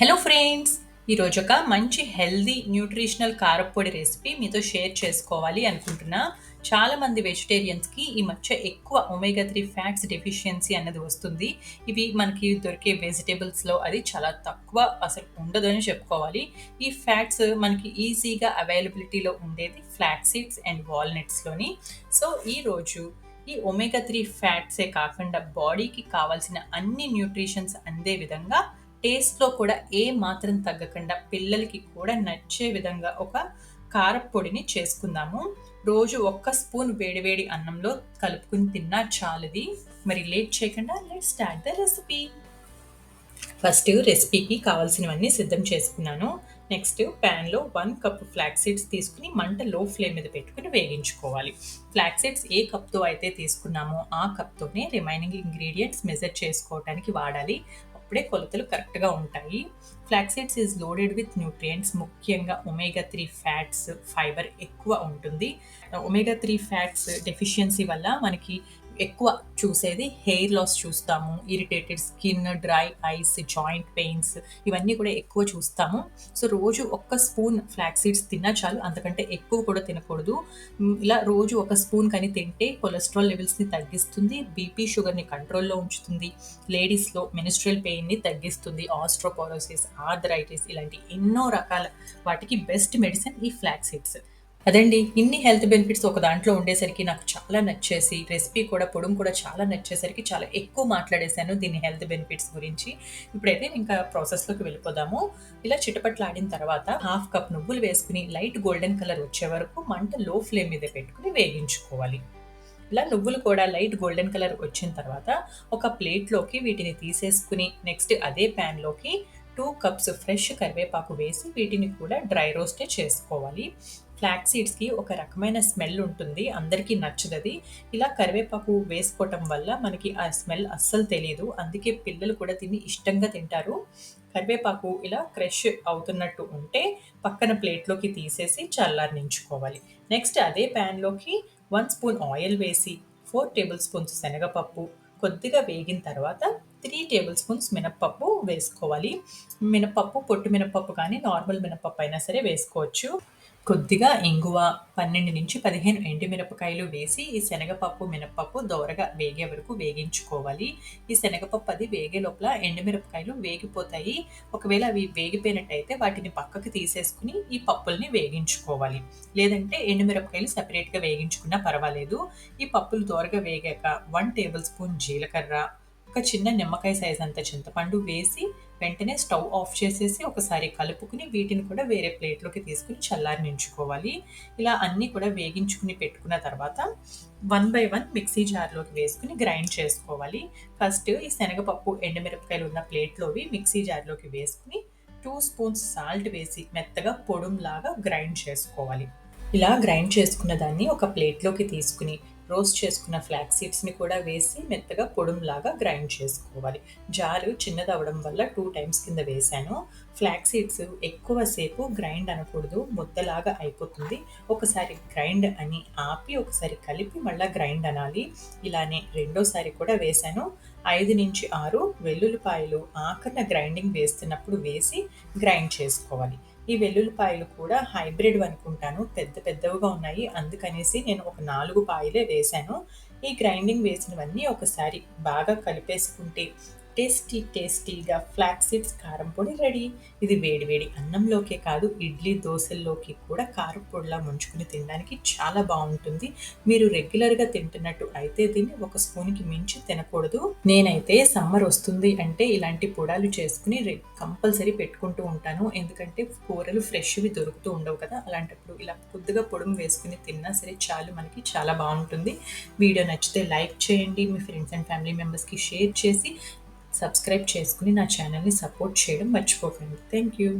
Hello friends ఈరోజు ఒక మంచి హెల్దీ న్యూట్రిషనల్ కారప్పొడి రెసిపీ మీతో షేర్ చేసుకోవాలి అనుకుంటున్నా. చాలామంది వెజిటేరియన్స్కి ఈ మధ్య ఎక్కువ ఒమేగా త్రీ ఫ్యాట్స్ డెఫిషియన్సీ అన్నది వస్తుంది. ఇవి మనకి దొరికే వెజిటేబుల్స్లో అది చాలా తక్కువ అసలు ఉండదని చెప్పుకోవాలి. ఈ ఫ్యాట్స్ మనకి ఈజీగా అవైలబిలిటీలో ఉండేది ఫ్లాక్ సీడ్స్ అండ్ వాల్నట్స్లోని సో ఈరోజు ఈ ఒమేగా త్రీ ఫ్యాట్సే కాకుండా బాడీకి కావాల్సిన అన్ని న్యూట్రిషన్స్ అందే విధంగా టేస్ట్లో కూడా ఏ మాత్రం తగ్గకుండా పిల్లలకి కూడా నచ్చే విధంగా ఒక కారపొడిని చేసుకుందాము. రోజు ఒక్క స్పూన్ వేడివేడి అన్నంలో కలుపుకుని తిన్నా చాలది. మరి లేట్ చేయకుండా let start the recipe first రెసిపీకి కావాల్సినవన్నీ సిద్ధం చేసుకున్నాను. నెక్స్ట్ ప్యాన్లో వన్ కప్ ఫ్లాక్ సీడ్స్ తీసుకుని మంట లో ఫ్లేమ్ మీద పెట్టుకుని వేగించుకోవాలి. ఫ్లాక్ సీడ్స్ ఏ కప్తో అయితే తీసుకున్నామో ఆ కప్తోనే రిమైనింగ్ ఇంగ్రీడియంట్స్ మెజర్ చేసుకోవడానికి వాడాలి. అప్పుడే కొలతలు కరెక్ట్గా ఉంటాయి. Flaxseeds is loaded with nutrients ముఖ్యంగా ఒమేగా త్రీ ఫ్యాట్స్ ఫైబర్ ఎక్కువ ఉంటుంది. ఒమేగా త్రీ ఫ్యాట్స్ డెఫిషియన్సీ వల్ల మనకి ఎక్కువ చూసేది హెయిర్ లాస్ చూస్తాము irritated skin dry eyes joint pains ఇవన్నీ కూడా ఎక్కువ చూస్తాము. సో రోజు ఒక్క స్పూన్ ఫ్లాక్ సీడ్స్ తిన్నా చాలు అంతకంటే ఎక్కువ కూడా తినకూడదు. ఇలా రోజు ఒక స్పూన్ కానీ తింటే కొలెస్ట్రాల్ లెవెల్స్ని తగ్గిస్తుంది బీపీ షుగర్ని కంట్రోల్లో ఉంచుతుంది లేడీస్లో మెనిస్ట్రల్ పెయిన్ని తగ్గిస్తుంది ఆస్ట్రోపోరోసిస్ ఆర్థరైటిస్ ఇలాంటి ఎన్నో రకాల వాటికి బెస్ట్ మెడిసిన్ ఈ ఫ్లాక్ సీడ్స్ అదండి ఇన్ని హెల్త్ బెనిఫిట్స్ ఒక దాంట్లో ఉండేసరికి నాకు చాలా నచ్చేసి రెసిపీ కూడా పొడుం కూడా చాలా నచ్చేసరికి చాలా ఎక్కువ మాట్లాడేశాను దీని హెల్త్ బెనిఫిట్స్ గురించి. ఇప్పుడైతే ఇంకా ప్రాసెస్లోకి వెళ్ళిపోదాము. ఇలా చిటపట్లాడిన తర్వాత హాఫ్ కప్ నువ్వులు వేసుకుని లైట్ గోల్డెన్ కలర్ వచ్చే వరకు మంట లో ఫ్లేమ్ మీద పెట్టుకుని వేగించుకోవాలి. ఇలా నువ్వులు కూడా లైట్ గోల్డెన్ కలర్ వచ్చిన తర్వాత ఒక ప్లేట్లోకి వీటిని తీసేసుకుని నెక్స్ట్ అదే ప్యాన్లోకి టూ కప్స్ ఫ్రెష్ కరివేపాకు వేసి వీటిని కూడా డ్రై రోస్టే చేసుకోవాలి. ఫ్లాక్ సీడ్స్కి ఒక రకమైన స్మెల్ ఉంటుంది అందరికీ నచ్చదది. ఇలా కరివేపాకు వేసుకోవటం వల్ల మనకి ఆ స్మెల్ అస్సలు తెలియదు. అందుకే పిల్లలు కూడా దీన్ని ఇష్టంగా తింటారు. కరివేపాకు ఇలా క్రష్ అవుతున్నట్టు ఉంటే పక్కన ప్లేట్లోకి తీసేసి చల్లారించుకోవాలి నెక్స్ట్ అదే ప్యాన్లోకి వన్ స్పూన్ ఆయిల్ వేసి ఫోర్ టేబుల్ స్పూన్స్ శనగపప్పు కొద్దిగా వేగిన తర్వాత త్రీ టేబుల్ స్పూన్స్ మినప్పప్పు వేసుకోవాలి. మినపప్పు పొట్టు మినపప్పు కానీ నార్మల్ మినపప్పు అయినా సరే వేసుకోవచ్చు. కొద్దిగా ఇంగువ పన్నెండు నుంచి పదిహేను ఎండుమిరపకాయలు వేసి ఈ శనగపప్పు మినపప్పు దోరగా వేగే వరకు వేగించుకోవాలి. ఈ శనగపప్పు అది వేగే లోపల ఎండుమిరపకాయలు వేగిపోతాయి. ఒకవేళ అవి వేగిపోయినట్టయితే వాటిని పక్కకు తీసేసుకుని ఈ పప్పుల్ని వేగించుకోవాలి. లేదంటే ఎండుమిరపకాయలు సపరేట్గా వేగించుకున్నా పర్వాలేదు. ఈ పప్పులు దోరగా వేగాక వన్ టేబుల్ స్పూన్ జీలకర్ర ఒక చిన్న నిమ్మకాయ సైజ్ అంత చింతపండు వేసి వెంటనే స్టవ్ ఆఫ్ చేసేసి ఒకసారి కలుపుకుని వీటిని కూడా వేరే ప్లేట్లోకి తీసుకుని చల్లారి నించుకోవాలి. ఇలా అన్నీ కూడా వేగించుకుని పెట్టుకున్న తర్వాత వన్ బై వన్ మిక్సీ జార్లోకి వేసుకుని గ్రైండ్ చేసుకోవాలి. ఫస్ట్ ఈ శనగపప్పు ఎండుమిరపకాయలు ఉన్న ప్లేట్లోవి మిక్సీ జార్లోకి వేసుకుని టూ స్పూన్స్ సాల్ట్ వేసి మెత్తగా పొడుంలాగా గ్రైండ్ చేసుకోవాలి. ఇలా గ్రైండ్ చేసుకున్న దాన్ని ఒక ప్లేట్లోకి తీసుకుని రోస్ట్ చేసుకున్న ఫ్లాక్ సీడ్స్ని కూడా వేసి మెత్తగా పొడుంలాగా గ్రైండ్ చేసుకోవాలి. జారు చిన్నది అవ్వడం వల్ల టూ టైమ్స్ కింద వేశాను. ఫ్లాక్ సీడ్స్ ఎక్కువసేపు గ్రైండ్ అనకూడదు. ముద్దలాగా అయిపోతుంది. ఒకసారి గ్రైండ్ అని ఆపి ఒకసారి కలిపి మళ్ళీ గ్రైండ్ అనాలి. ఇలానే రెండోసారి కూడా వేశాను. ఐదు నుంచి ఆరు వెల్లుల్లిపాయలు ఆఖరిన గ్రైండింగ్ వేస్తున్నప్పుడు వేసి గ్రైండ్ చేసుకోవాలి. ఈ వెల్లుల్లిపాయలు కూడా హైబ్రిడ్ అనుకుంటాను పెద్ద పెద్దవిగా ఉన్నాయి. అందుకనేసి నేను ఒక నాలుగు పాయలే వేశాను. ఈ గ్రైండింగ్ వేసినవన్నీ ఒకసారి బాగా కలిపేసుకుంటే టేస్టీ టేస్టీగా ఫ్లాక్ సీడ్స్ కారం పొడి రెడీ. ఇది వేడి వేడి అన్నంలోకే కాదు ఇడ్లీ దోశల్లోకి కూడా కారం పొడిలా ముంచుకుని తినడానికి చాలా బాగుంటుంది. మీరు రెగ్యులర్గా తింటున్నట్టు అయితే దీన్ని ఒక స్పూన్కి మించి తినకూడదు. నేనైతే సమ్మర్ వస్తుంది అంటే ఇలాంటి పొడాలు చేసుకుని కంపల్సరీ పెట్టుకుంటూ ఉంటాను. ఎందుకంటే కూరలు ఫ్రెష్వి దొరుకుతూ ఉండవు కదా అలాంటప్పుడు ఇలా కొద్దిగా పొడుము వేసుకుని తిన్నా సరే చాలు మనకి చాలా బాగుంటుంది. వీడియో నచ్చితే లైక్ చేయండి మీ ఫ్రెండ్స్ అండ్ ఫ్యామిలీ మెంబర్స్కి షేర్ చేసి సబ్స్క్రైబ్ చేసుకుని నా ఛానల్ని సపోర్ట్ చేయడం మర్చిపోకండి. Thank you.